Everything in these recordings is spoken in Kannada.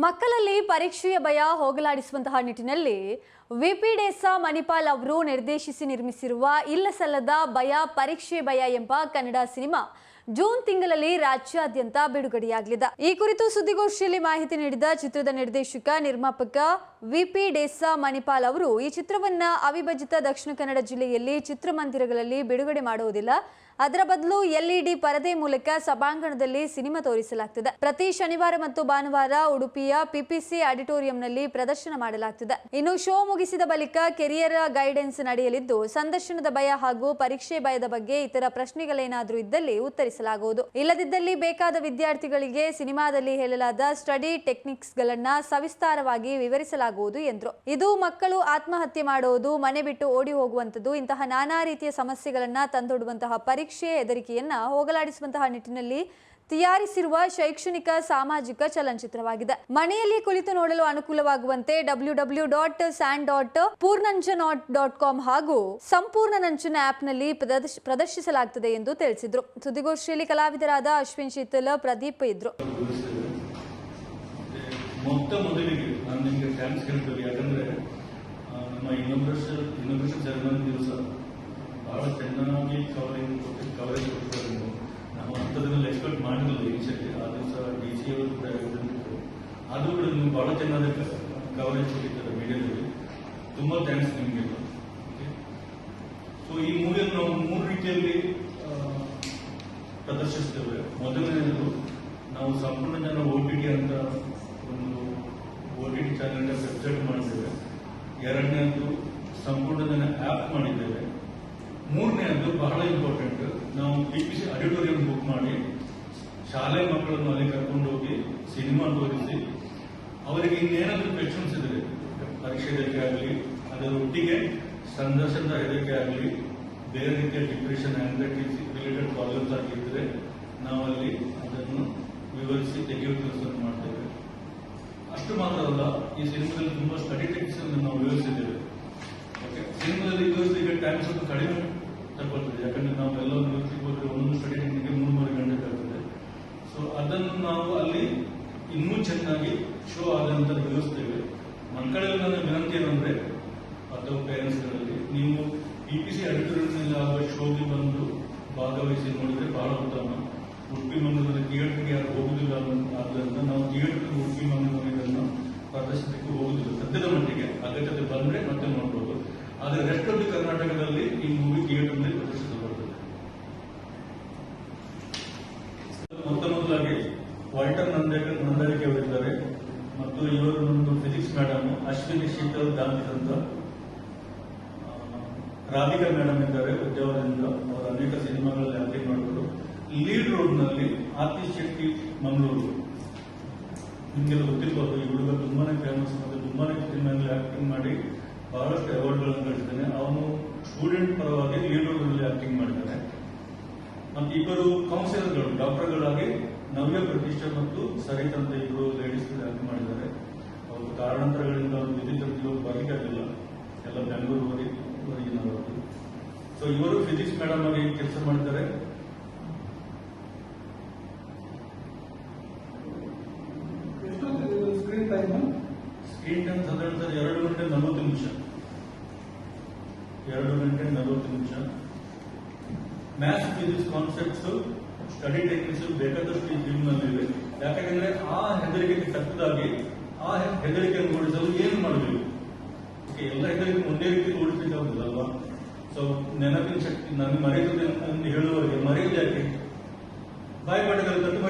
ಮಕ್ಕಳಲ್ಲಿ ಪರೀಕ್ಷೆಯ ಭಯ ಹೋಗಲಾಡಿಸುವಂತಹ ನಿಟ್ಟಿನಲ್ಲಿ ಡೆಸಾ ಮಣಿಪಾಲ್ ಅವರು ನಿರ್ದೇಶಿಸಿ ನಿರ್ಮಿಸಿರುವ ಇಲ್ಲಸಲ್ಲದ ಭಯ ಪರೀಕ್ಷೆ ಭಯ ಎಂಬ ಕನ್ನಡ ಸಿನಿಮಾ ಜೂನ್ ತಿಂಗಳಲ್ಲಿ ರಾಜ್ಯಾದ್ಯಂತ ಬಿಡುಗಡೆಯಾಗಲಿದೆ. ಈ ಕುರಿತು ಸುದ್ದಿಗೋಷ್ಠಿಯಲ್ಲಿ ಮಾಹಿತಿ ನೀಡಿದ ಚಿತ್ರದ ನಿರ್ದೇಶಕ, ನಿರ್ಮಾಪಕ ವಿಪಿ ಡೇಸಾ ಮಣಿಪಾಲ್ ಅವರು, ಈ ಚಿತ್ರವನ್ನ ಅವಿಭಜಿತ ದಕ್ಷಿಣ ಕನ್ನಡ ಜಿಲ್ಲೆಯಲ್ಲಿ ಚಿತ್ರಮಂದಿರಗಳಲ್ಲಿ ಬಿಡುಗಡೆ ಮಾಡುವುದಿಲ್ಲ. ಅದರ ಬದಲು ಎಲ್ಇಡಿ ಪರದೆ ಮೂಲಕ ಸಭಾಂಗಣದಲ್ಲಿ ಸಿನಿಮಾ ತೋರಿಸಲಾಗ್ತದೆ. ಪ್ರತಿ ಶನಿವಾರ ಮತ್ತು ಭಾನುವಾರ ಉಡುಪಿಯ ಪಿಪಿಸಿ ಆಡಿಟೋರಿಯಂನಲ್ಲಿ ಪ್ರದರ್ಶನ ಮಾಡಲಾಗ್ತದೆ. ಇನ್ನು ಶೋ ಮುಗಿಸಿದ ಬಳಿಕ ಕೆರಿಯರ್ ಗೈಡೆನ್ಸ್ ನಡೆಯಲಿದ್ದು, ಸಂದರ್ಶನದ ಭಯ ಹಾಗೂ ಪರೀಕ್ಷೆ ಭಯದ ಬಗ್ಗೆ ಇತರ ಪ್ರಶ್ನೆಗಳೇನಾದರೂ ಇದ್ದಲ್ಲಿ ಉತ್ತರಿಸಲಾಗುವುದು ಇಲ್ಲದಿದ್ದಲ್ಲಿ ಬೇಕಾದ ವಿದ್ಯಾರ್ಥಿಗಳಿಗೆ ಸಿನಿಮಾದಲ್ಲಿ ಹೇಳಲಾದ ಸ್ಟಡಿ ಟೆಕ್ನಿಕ್ಸ್ ಗಳನ್ನ ಸವಿಸ್ತಾರವಾಗಿ ವಿವರಿಸಲಾಗುವುದು ಎಂದರು. ಇದು ಮಕ್ಕಳು ಆತ್ಮಹತ್ಯೆ ಮಾಡುವುದು, ಮನೆ ಬಿಟ್ಟು ಓಡಿ ಹೋಗುವಂತದ್ದು ಇಂತಹ ನಾನಾ ರೀತಿಯ ಸಮಸ್ಯೆಗಳನ್ನ ತಂದೊಡುವಂತಹ ಪರೀಕ್ಷೆ, ಹೆದರಿಕೆಯನ್ನ ಹೋಗಲಾಡಿಸುವಂತಹ ನಿಟ್ಟಿನಲ್ಲಿ ತಯಾರಿಸಿರುವ ಶೈಕ್ಷಣಿಕ ಸಾಮಾಜಿಕ ಚಲನಚಿತ್ರವಾಗಿದೆ. ಮನೆಯಲ್ಲಿ ಕುಳಿತು ನೋಡಲು ಅನುಕೂಲವಾಗುವಂತೆ W W dot sand dot ಪೂರ್ಣಂಜನ್ dot com ಹಾಗೂ ಸಂಪೂರ್ಣ ನಂಚನ ಆಪ್ನಲ್ಲಿ ಪ್ರದರ್ಶ- ಪ್ರದರ್ಶಿಸಲಾಗುತ್ತದೆ ಎಂದು ತಿಳಿಸಿದ್ರು. ಸುದ್ದಿಗೋಷ್ಠಿಯಲ್ಲಿ ಕಲಾವಿದರಾದ ಅಶ್ವಿನ್ ಶೀತಲ್, ಪ್ರದೀಪ್ ಇದ್ರು. ಮೊತ್ತ ಮೊದಲಿಗೆ ನಾನು ನಿಮಗೆ ಥ್ಯಾಂಕ್ಸ್ ಹೇಳ್ತೇವೆ ಯಾಕಂದ್ರೆ ನಮ್ಮ ಇನ್ನೊಬ್ರೇಷನ್ ಇನ್ನೊಬ್ರೇಷನ್ ಸೆರೆಮನಿ ದಿವಸ ಬಹಳ ಚೆನ್ನಾಗಿ ಕೊಟ್ಟು ಕವರೇಜ್ ಕೊಟ್ಟಿದ್ದಾರೆ. ನೀವು ಅಂಥದ್ದನ್ನೆಲ್ಲ ಎಕ್ಸ್ಪೆಕ್ಟ್ ಮಾಡಿರಲಿಲ್ಲ ಇನಿಷಿಯಲಿ ಆ ದಿವಸ ಡಿ ಸಿ ಅವರು ಕೂಡ ಇದ್ದಿದ್ರು ಅದು ಕೂಡ ಬಹಳ ಚೆನ್ನಾಗಿ ಕವರೇಜ್ ಕೊಟ್ಟಿದ್ದಾರೆ ಮೀಡಿಯಾದಲ್ಲಿ. ತುಂಬ ಥ್ಯಾಂಕ್ಸ್ ನಿಮಗೆ. ಸೊ ಈ ಮೂವಿಯನ್ನು ನಾವು ಮೂರು ರೀತಿಯಲ್ಲಿ ಪ್ರದರ್ಶಿಸ್ತೇವೆ. ಮೊದಲನೆಯದು ನಾವು ಸಂಪೂರ್ಣ ಜನ ಓ ಟಿ ಟಿ ಅಂತ ಒಂದು O T T channel website ಮಾಡಿದ್ದೇವೆ. ಎರಡನೇದು, ಸಂಪೂರ್ಣ ಜನ ಆ್ಯಪ್ ಮಾಡಿದ್ದೇವೆ. ಮೂರನೇದು ಬಹಳ ಇಂಪಾರ್ಟೆಂಟ್ ನಾವು P P C auditorium book ಮಾಡಿ, ಶಾಲೆ ಮಕ್ಕಳನ್ನು ಅಲ್ಲಿ ಕರ್ಕೊಂಡು ಹೋಗಿ ಸಿನಿಮಾ ತೋರಿಸಿ, ಅವರಿಗೆ ಇನ್ನೇನಾದ್ರೂ ಕ್ವೆಶನ್ಸ್ ಇದ್ರೆ, ಪರೀಕ್ಷೆ ಇದಕ್ಕೆ ಆಗಲಿ, ಅದರ ಒಟ್ಟಿಗೆ ಸಂದರ್ಶನದ ಇದಕ್ಕೆ ಆಗಲಿ, ಬೇರೆ ರೀತಿಯ ಡಿಪ್ರೆಷನ್ ಆಂಗ್ಸೈಟಿ ರಿಲೇಟೆಡ್ ಪ್ರಾಬ್ಲಮ್ಸ್ ಆಗಿದ್ದರೆ ನಾವಲ್ಲಿ ಅದನ್ನು ವಿವರಿಸಿ ತೆಗೆಯುವ ಕೆಲಸವನ್ನು ಮಾಡ್ತೇವೆ. ಅಷ್ಟು ಮಾತ್ರ ಅಲ್ಲ, ಈ ಸಿನಿಮಾದಲ್ಲಿ ತುಂಬಾ ಸ್ಟಡಿ ಅನ್ನು ನಾವು ವಿವರಿಸಿದ್ದೇವೆ. ಓಕೆ ಸಿನಿಮಾದಲ್ಲಿ ವಿವರಿಸಲಿಕ್ಕೆ ಟೈಮ್ ಸ್ವಲ್ಪ ಕಡಿಮೆ ತಗೊಳ್ತದೆ ಯಾಕಂದ್ರೆ ನಾವು ಎಲ್ಲರೂ ವಿವರಿಸಲಿಕ್ಕೆ ಹೋದ್ರೆ ಒಂದೊಂದು ಸ್ಟಡಿ ನಿಮಗೆ ಮೂರು ಮೂರು ಗಂಟೆ ತಗೊಳ್ತದೆ ಸೊ ಅದನ್ನು ನಾವು ಅಲ್ಲಿ ಇನ್ನೂ ಚೆನ್ನಾಗಿ ಶೋ ಆದಂತ ತಿಳಿಸ್ತೇವೆ. ಮಕ್ಕಳಲ್ಲಿ ನನ್ನ ವಿನಂತಿ ಏನಂದ್ರೆ ಅಥವಾ ಪೇರೆಂಟ್ಸ್ಗಳಲ್ಲಿ ನೀವು ಪಿ ಪಿ ಸಿ ಅಡಿಟೋರಿಯಂನಲ್ಲಿ ಆಗುವ ಶೋಗೆ ಬಂದು ಭಾಗವಹಿಸಿ ನೋಡಿದ್ರೆ ಬಹಳ ಉತ್ತಮ. ಉಡುಪಿ ಮಂಗಳೂರಲ್ಲಿ ಆದರೆ ರೆಸ್ಟ್ ಆಫ್ ದಿ ಕರ್ನಾಟಕದಲ್ಲಿ ಈ ಮೂವಿ ಥಿಯೇಟರ್ನಲ್ಲಿ ಪ್ರದರ್ಶಿಸಲ್ಪಡುತ್ತದೆ ಮೊತ್ತ ಮೊದಲಾಗಿ ವಾಲ್ಟರ್ ನಂದೇಕರ್ ನಂದರಿಕೆ ಅವರಿದ್ದಾರೆ ಮತ್ತು ಇವರು ನಮ್ಮದು ಫಿಸಿಕ್ಸ್ ಮೇಡಮ್ ಅಶ್ವಿನಿ ಶೀತಲ್ ಗಾಂಧಿ ಅಂತ. ರಾಧಿಕಾ ಮೇಡಮ್ ಇದ್ದಾರೆ ಉದ್ಯೋಗದಿಂದ ಅವರು ಅನೇಕ ಸಿನಿಮಾಗಳಲ್ಲಿ ಆಕ್ಟಿಂಗ್ ಮಾಡಿದರು. ಲೀಡ್ ರೋಡ್ನಲ್ಲಿ ನಲ್ಲಿ ಆತಿಶ್ ಶೆಟ್ಟಿ, ಮಂಗಳೂರು. ನಿಮಗೆಲ್ಲ ಗೊತ್ತಿರಬಹುದು ಈ ಹುಡುಗ ತುಂಬಾನೇ ಫೇಮಸ್ ಮತ್ತು ತುಂಬಾನೇ ಸಿನಿಮಾಗಳಲ್ಲಿ ಆಕ್ಟಿಂಗ್ ಮಾಡಿ ಬಹಳಷ್ಟು ಅವಾರ್ಡ್ಗಳನ್ನು ಗಳಿಸಿದ್ದಾನೆ ಅವನು ಸ್ಟೂಡೆಂಟ್ ಪರವಾಗಿ ಲೀಡರ್ಗಳಲ್ಲಿ ಆಕ್ಟಿಂಗ್ ಮಾಡಿದ್ದಾನೆ. ಮತ್ತು ಇಬ್ಬರು ಕೌನ್ಸಿಲರ್ಗಳು ಡಾಕ್ಟರ್ಗಳಾಗಿ ನವ್ಯ ಪ್ರತಿಷ್ಠೆ ಮತ್ತು ಸರಿತ ಅಂತ ಇಬ್ಬರು ಲೇಡೀಸ್ ಆಕ್ಟ್ ಮಾಡಿದ್ದಾರೆ. ಅವರು ಕಾರಣಾಂತರಗಳಿಂದ ಅವರು ವಿದ್ಯುತ್ ಉದ್ಯೋಗ ಬರಲಿಕ್ಕೆ ಆಗಲಿಲ್ಲ. ಎಲ್ಲ ಬೆಂಗಳೂರು ಹೊರಗಿನವರು ಸೊ ಇವರು ಫಿಸಿಕ್ಸ್ ಮೇಡಮ್ ಆಗಿ ಕೆಲಸ ಮಾಡಿದ್ದಾರೆ ಸ್ಕ್ರೀನ್ ಅಂತ ಸಾಧಾರಣ ಎರಡು ಗಂಟೆ ನಲವತ್ತು ನಿಮಿಷ. ಎರಡು ಗಂಟೆ ನಲವತ್ತು ನಿಮಿಷ. Maths physics concepts study techniques ಬೇಕಾದಷ್ಟು ಈ ಇದೆ ಯಾಕಂದ್ರೆ ಆ ಹೆದರಿಕೆಗೆ ತಕ್ಕದಾಗಿ, ಆ ಹೆದರಿಕೆಯನ್ನು ಓಡಿಸಲು ಏನು ಮಾಡಬೇಕು ಎಲ್ಲ ಹೆದರಿಕೆ ಒಂದೇ ರೀತಿ ಓಡಿಸಲಿಕ್ಕಾಗುದಿಲ್ಲ ಅಲ್ವಾ? ಸೊ ನೆನಪಿನ ಶಕ್ತಿ ನನಗೆ ಮರೆಯುತ್ತದೆ ಅಂತ ಹೇಳುವವರಿಗೆ ಮರೆಯುವುದು ಯಾಕೆ? ಬಾಯಿ ಮಾಡಿದರೆ ತಟ್ಟು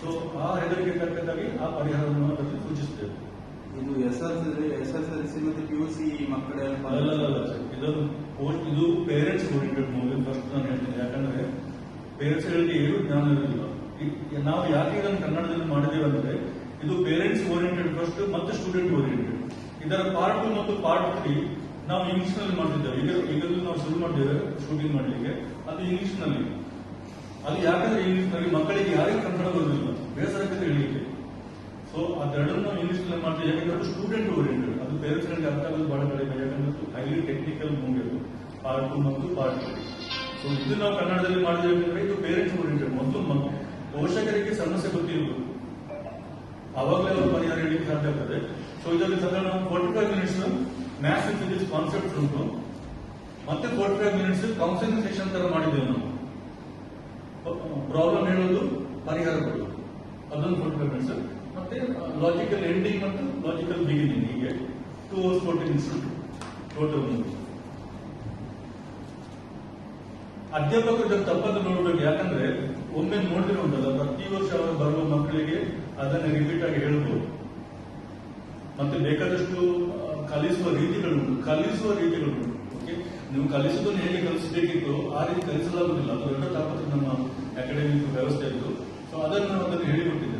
ಸೊ ಆ ಹೆದರಿಕೆ ತಕ್ಕದಾಗಿ ಆ ಪರಿಹಾರವನ್ನು ಅದರಲ್ಲಿ ಸೂಚಿಸ್ತೇವೆ ಇದು S L S S L C ಮತ್ತು ಪಿ ಯು ಸಿ. ಇದೊಂದು ಪೋಸ್ಟ್ ಇದು ಪೇರೆಂಟ್ಸ್ ಓರಿಯೆಂಟೆಡ್ ಮೂವಿ ಫಸ್ಟ್ ನಾನು ಹೇಳ್ತೀನಿ. ಯಾಕಂದ್ರೆ ಪೇರೆಂಟ್ಸ್ ಗಳಿಗೆ ಏನು ಜ್ಞಾನ ಇರಲಿಲ್ಲ ನಾವು ಯಾಕೆ ಇದನ್ನು ಕನ್ನಡದಲ್ಲಿ ಮಾಡಿದ್ದೇವೆ ಅಂದ್ರೆ ಇದು ಪೇರೆಂಟ್ಸ್ ಓರಿಯೆಂಟೆಡ್ ಫಸ್ಟ್ ಮತ್ತು ಸ್ಟೂಡೆಂಟ್ ಓರಿಯೆಂಟೆಡ್ ಇದರ ಪಾರ್ಟ್ ಟು ಮತ್ತು ಪಾರ್ಟ್ ತ್ರೀ ನಾವು ಇಂಗ್ಲಿಷ್ನಲ್ಲಿ ಮಾಡ್ತಿದ್ದೇವೆ. ಈಗ ಈಗಲೂ ನಾವು ಶುರು ಮಾಡಿದ್ದೇವೆ ಶೂಟಿಂಗ್ ಮಾಡಲಿಕ್ಕೆ. ಅದು ಇಂಗ್ಲಿಷ್ನಲ್ಲಿ. ಅದು ಯಾಕಂದ್ರೆ ಇಂಗ್ಲಿಷ್ನಲ್ಲಿ ಮಕ್ಕಳಿಗೆ ಯಾರಿಗೂ ಕನ್ನಡ ಬೇಸರಕ್ಕೆ ತಿಳಿಯಲಿಕ್ಕೆ. ಸೊ ಅದೆರಡನ್ನು ನಾವು ಇಂಗ್ಲಿಷ್ನಲ್ಲಿ ಮಾಡ್ತೀವಿ ಯಾಕಂದ್ರೆ ಅದು ಸ್ಟೂಡೆಂಟ್ ಓರಿಯೆಂಟೆಡ್ ಅದು ಪೇರೆಂಟ್ಸ್ ಅರ್ಥ ಆಗೋದು ಬಹಳ ಕಡಿಮೆ. ಯಾಕಂದ್ರೆ ಹೈಲಿ ಟೆಕ್ನಿಕಲ್ ಮೂವಿ ಅದು. ಪಾರ್ಟ್ ಮತ್ತು ಪಾರ್ಟ್ ಸೊ ಇದು ನಾವು ಕನ್ನಡದಲ್ಲಿ ಮಾಡಿದ್ರೆ ಇದು ಪೇರೆಂಟ್ಸ್ ಓರಿಯೆಂಟೆಡ್ ಮತ್ತು ಮ- ಪೋಷಕರಿಗೆ ಸಮಸ್ಯೆ ಗೊತ್ತಿರಬೇಕು ಅವಾಗಲೇ ಅವರು ಪರಿಹಾರ ಹೇಳಲಿಕ್ಕೆ ಸಾಧ್ಯ ಆಗ್ತದೆ. ಸೊ ಇದರಲ್ಲಿ ಸಾಧಾರಣ forty five minutes maths physics concept ಉಂಟು. ಮತ್ತೆ forty five minutes counselling session ತರ ಮಾಡಿದ್ದೇವೆ ನಾವು. ಪ್ರಾಬ್ಲಮ್ ಹೇಳೋದು, ಪರಿಹಾರ ಕೊಡೋದು. ಅದೊಂದು ಫೈವ್ ಮಿನಿಟ್ಸ್ ಮತ್ತೆ ಲಾಜಿಕಲ್ ಎಂಡಿಂಗ್ ಮತ್ತು ಲಾಜಿಕಲ್ ಬಿಗಿನಿಂಗ್ ಹೀಗೆ ಟೂ ಅವರ್ಸ್ ಫೋರ್ಟಿನ್ ಟೋಟಲ್ ಅಧ್ಯಾಪಕರು ತಪ್ಪನ್ನು ನೋಡ್ಬೇಕು. ಯಾಕಂದ್ರೆ ಒಮ್ಮೆ ನೋಡಿದ್ರೆ ಉಂಟಲ್ಲ ಪ್ರತಿ ವರ್ಷ ಅವರು ಬರುವ ಮಕ್ಕಳಿಗೆ ಅದನ್ನು ರಿಪೀಟ್ ಆಗಿ ಹೇಳ್ಬೋದು. ಮತ್ತೆ ಬೇಕಾದಷ್ಟು ಕಲಿಸುವ ರೀತಿಗಳುಂಟು. ಕಲಿಸುವ ರೀತಿಗಳು ನೀವು ಕಲಿಸೋದನ್ನು ಹೇಗೆ ಕಲಿಸಬೇಕಿತ್ತು ಆ ರೀತಿ ಕಲಿಸಲಾಗುವುದಿಲ್ಲ. ಅದು ದೊಡ್ಡ ತಾಪತ್ರ ನಮ್ಮ ಅಕಾಡೆಮಿಕ್ ವ್ಯವಸ್ಥೆ ಇತ್ತು ಸೊ ಅದನ್ನು ಅದನ್ನು ಹೇಳಿಕೊಟ್ಟಿದ್ದೇವೆ